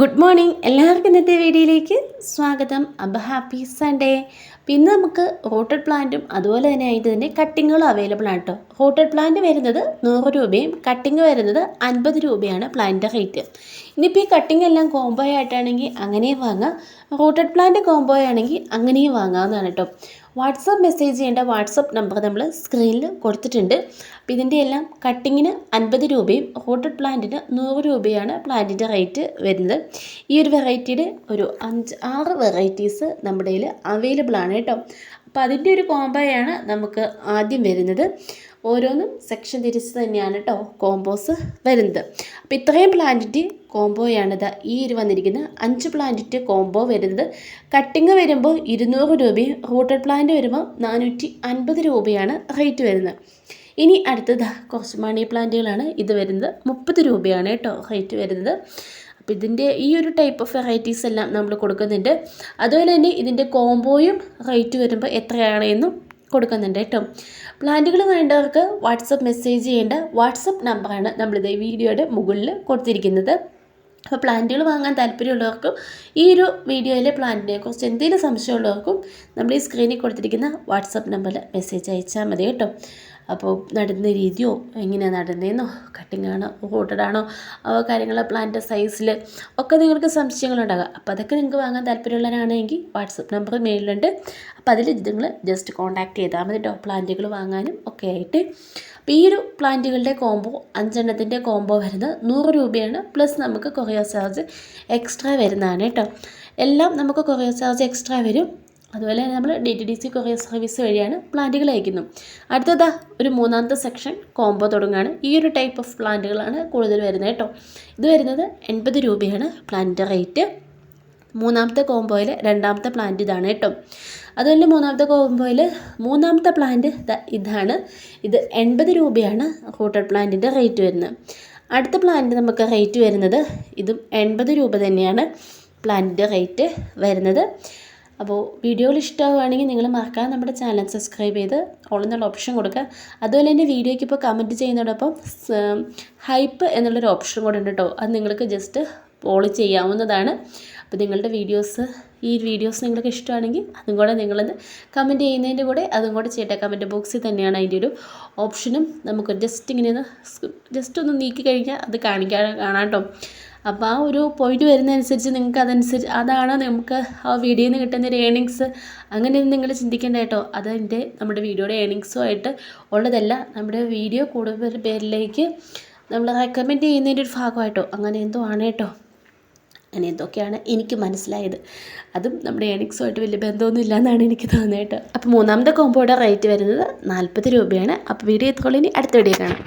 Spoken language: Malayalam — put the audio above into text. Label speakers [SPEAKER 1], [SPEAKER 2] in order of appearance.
[SPEAKER 1] ഗുഡ് മോർണിംഗ് എല്ലാവർക്കും ഇന്നത്തെ വീഡിയോയിലേക്ക് സ്വാഗതം. അപ്പോൾ ഹാപ്പി സൺഡേ പിന്നെ നമുക്ക് റോട്ടഡ് പ്ലാന്റും അതുപോലെ തന്നെ ആയിട്ട് തന്നെ കട്ടിങ്ങുകളും അവൈലബിൾ ആണ് കേട്ടോ. റൂട്ടഡ് പ്ലാന്റ് വരുന്നത് നൂറ് രൂപയും കട്ടിങ് വരുന്നത് അൻപത് രൂപയാണ് പ്ലാന്റിന്റെ റേറ്റ്. ഇനിയിപ്പോൾ ഈ കട്ടിങ് എല്ലാം കോംബോ ആയിട്ടാണെങ്കിൽ അങ്ങനെയും വാങ്ങാം. റൂട്ടഡ് പ്ലാന്റ് കോംബോ ആണെങ്കിൽ അങ്ങനെയും വാങ്ങാവുന്നതാണ് കേട്ടോ. വാട്സപ്പ് മെസ്സേജ് ചെയ്യേണ്ട വാട്സപ്പ് നമ്പർ നമ്മൾ സ്ക്രീനിൽ കൊടുത്തിട്ടുണ്ട്. അപ്പോൾ ഇതിന്റെ എല്ലാം കട്ടിങ്ങിന് അൻപത് രൂപയും റോട്ടഡ് പ്ലാന്റിന് നൂറ് രൂപയാണ് പ്ലാന്റിന്റെ റേറ്റ് വരുന്നത്. ഈ ഒരു വെറൈറ്റിയുടെ ഒരു അഞ്ച് ആറ് വെറൈറ്റീസ് നമ്മുടെ കയ്യിൽ അവൈലബിൾ ആണ് കേട്ടോ. അപ്പോൾ അതിന്റെ ഒരു കോംബോയാണ് നമുക്ക് ആദ്യം വരുന്നത്. ഓരോന്നും സെക്ഷൻ തിരിച്ച് തന്നെയാണ് കേട്ടോ കോമ്പോസ് വരുന്നത്. അപ്പോൾ ഇത്രയും പ്ലാന്റിന്റെ കോംബോയാണിത് ഈ ഇരു വന്നിരിക്കുന്ന അഞ്ച് പ്ലാന്റിന്റെ കോംബോ വരുന്നത്. കട്ടിങ് വരുമ്പോൾ ഇരുന്നൂറ് രൂപയും റൂട്ടഡ് പ്ലാന്റ് വരുമ്പോൾ നാനൂറ്റി അൻപത് രൂപയാണ് റേറ്റ് വരുന്നത്. ഇനി അടുത്തത് കുറച്ച് മണി പ്ലാന്റുകളാണ് ഇത് വരുന്നത്. മുപ്പത് രൂപയാണ് കേട്ടോ റേറ്റ് വരുന്നത്. അപ്പോൾ ഇതിന്റെ ഈ ഒരു ടൈപ്പ് ഓഫ് വെറൈറ്റീസ് എല്ലാം നമ്മൾ കൊടുക്കുന്നുണ്ട്. അതുപോലെ തന്നെ ഇതിന്റെ കോംബോയും റേറ്റ് വരുമ്പോൾ എത്രയാണ് എന്നും കൊടുക്കുന്നുണ്ട് കേട്ടോ. പ്ലാന്റുകൾ വേണ്ടവർക്ക് വാട്സപ്പ് മെസ്സേജ് ചെയ്യേണ്ട വാട്സപ്പ് നമ്പറാണ് നമ്മളിത് വീഡിയോയുടെ മുകളിൽ കൊടുത്തിരിക്കുന്നത്. അപ്പോൾ പ്ലാന്റുകൾ വാങ്ങാൻ താല്പര്യമുള്ളവർക്കും ഈ ഒരു വീഡിയോയിലെ പ്ലാന്റിനെ കുറിച്ച് എന്തെങ്കിലും സംശയമുള്ളവർക്കും നമ്മൾ ഈ സ്ക്രീനിൽ കൊടുത്തിരിക്കുന്ന വാട്സപ്പ് നമ്പറിൽ മെസ്സേജ് അയച്ചാൽ മതി കേട്ടോ. അപ്പോൾ നടുന്ന രീതിയോ എങ്ങനെയാണ് നടുന്നതെന്നോ കട്ടിംഗ് ആണോ? റൂട്ടഡാണോ കാര്യങ്ങൾ പ്ലാന്റ് സൈസിൽ ഒക്കെ നിങ്ങൾക്ക് സംശയങ്ങളുണ്ടാകാം. അപ്പോൾ അതൊക്കെ നിങ്ങൾക്ക് വാങ്ങാൻ താല്പര്യമുള്ളവരാണെങ്കിൽ വാട്സപ്പ് നമ്പർ മെയിലുണ്ട് അപ്പോൾ അതിൽ നിങ്ങൾ ജസ്റ്റ് കോൺടാക്ട് ചെയ്താൽ മതി കേട്ടോ പ്ലാന്റുകൾ വാങ്ങാനും ഒക്കെ ആയിട്ട്. അപ്പോൾ ഈ ഒരു പ്ലാന്റുകളുടെ കോംബോ അഞ്ചെണ്ണത്തിന്റെ കോംബോ വരുന്നത് നൂറ് രൂപയാണ്. പ്ലസ് നമുക്ക് കൊറിയർ ചാർജ് എക്സ്ട്രാ വരുന്നതാണ് കേട്ടോ എല്ലാം നമുക്ക് കൊറിയർ ചാർജ് എക്സ്ട്രാ വരും. അതുപോലെ തന്നെ നമ്മൾ D T D C courier service വഴിയാണ് പ്ലാന്റുകൾ അയക്കുന്നത്. അടുത്തതാ ഒരു മൂന്നാമത്തെ സെക്ഷൻ കോംബോ തുടങ്ങുകയാണ് ഈ ഒരു ടൈപ്പ് ഓഫ് പ്ലാന്റുകളാണ് കൂടുതൽ വരുന്നത് കേട്ടോ. ഇത് വരുന്നത് എൺപത് രൂപയാണ് പ്ലാന്റിന്റെ റേറ്റ് മൂന്നാമത്തെ കോംബോയിൽ രണ്ടാമത്തെ പ്ലാന്റ് ഇതാണ് കേട്ടോ. അതുപോലെ മൂന്നാമത്തെ കോംബോയിൽ മൂന്നാമത്തെ പ്ലാന്റ് ഇതാണ്. ഇത് എൺപത് രൂപയാണ് റൂട്ടഡ് പ്ലാന്റിന്റെ റേറ്റ് വരുന്നത്. അടുത്ത പ്ലാന്റ് നമുക്ക് റേറ്റ് വരുന്നത് ഇതും എൺപത് രൂപ തന്നെയാണ് പ്ലാന്റിന്റെ റേറ്റ് വരുന്നത്. അപ്പോൾ വീഡിയോയിൽ ഇഷ്ടമാവുകയാണെങ്കിൽ നിങ്ങൾ മറക്കാതെ നമ്മുടെ ചാനൽ സബ്സ്ക്രൈബ് ചെയ്ത് ഓൾ എന്നുള്ള ഓപ്ഷൻ കൊടുക്കുക. അതുപോലെ തന്നെ വീഡിയോയ്ക്ക് ഇപ്പോൾ കമന്റ് ചെയ്യുന്നതോടൊപ്പം ഹൈപ്പ് എന്നുള്ളൊരു ഓപ്ഷൻ കൂടെ ഉണ്ട് കേട്ടോ. അത് നിങ്ങൾക്ക് ജസ്റ്റ് ഓൾ ചെയ്യാവുന്നതാണ്. അപ്പോൾ നിങ്ങളുടെ വീഡിയോസ് ഈ വീഡിയോസ് നിങ്ങൾക്ക് ഇഷ്ടമാണെങ്കിൽ അതും കൂടെ നിങ്ങളത് കമന്റ് ചെയ്യുന്നതിന്റെ കൂടെ അതും കൂടെ ചെയ്യട്ടെ. കമന്റ് ബോക്സിൽ തന്നെയാണ് അതിന്റെ ഒരു ഓപ്ഷനും. നമുക്ക് ജസ്റ്റ് ഇങ്ങനെ ഒന്ന് ജസ്റ്റ് ഒന്ന് നീക്കി കഴിഞ്ഞാൽ അത് കാണിക്കാൻ കാണാം കേട്ടോ. അപ്പോൾ ആ ഒരു പോയിന്റ് വരുന്നതനുസരിച്ച് നിങ്ങൾക്ക് അതനുസരിച്ച് അതാണ് നമുക്ക് ആ വീഡിയോയിൽ നിന്ന് കിട്ടുന്ന ഒരു ഏണിങ്സ് അങ്ങനെയൊന്നും നിങ്ങൾ ചിന്തിക്കേണ്ട കേട്ടോ. അതിന്റെ നമ്മുടെ വീഡിയോയുടെ ഏണിങ്സുമായിട്ട് ഉള്ളതല്ല. നമ്മുടെ വീഡിയോ കൂടുതൽ പേരിലേക്ക് നമ്മൾ റെക്കമെൻഡ് ചെയ്യുന്നതിന്റെ ഒരു ഭാഗമായിട്ടോ. അങ്ങനെ എന്തോ ആണ് കേട്ടോ. അങ്ങനെ എന്തൊക്കെയാണ് എനിക്ക് മനസ്സിലായത്. അതും നമ്മുടെ ഏണിങ്സുമായിട്ട് വലിയ ബന്ധമൊന്നും ഇല്ല എന്നാണ് എനിക്ക് തോന്നുന്നത് കേട്ടോ. അപ്പോൾ മൂന്നാമത്തെ കോമ്പോയുടെ റേറ്റ് വരുന്നത് നാൽപ്പത് രൂപയാണ്. അപ്പോൾ വീഡിയോ എത്തുകൊള്ളിനി അടുത്ത വീഡിയോ കാണാം.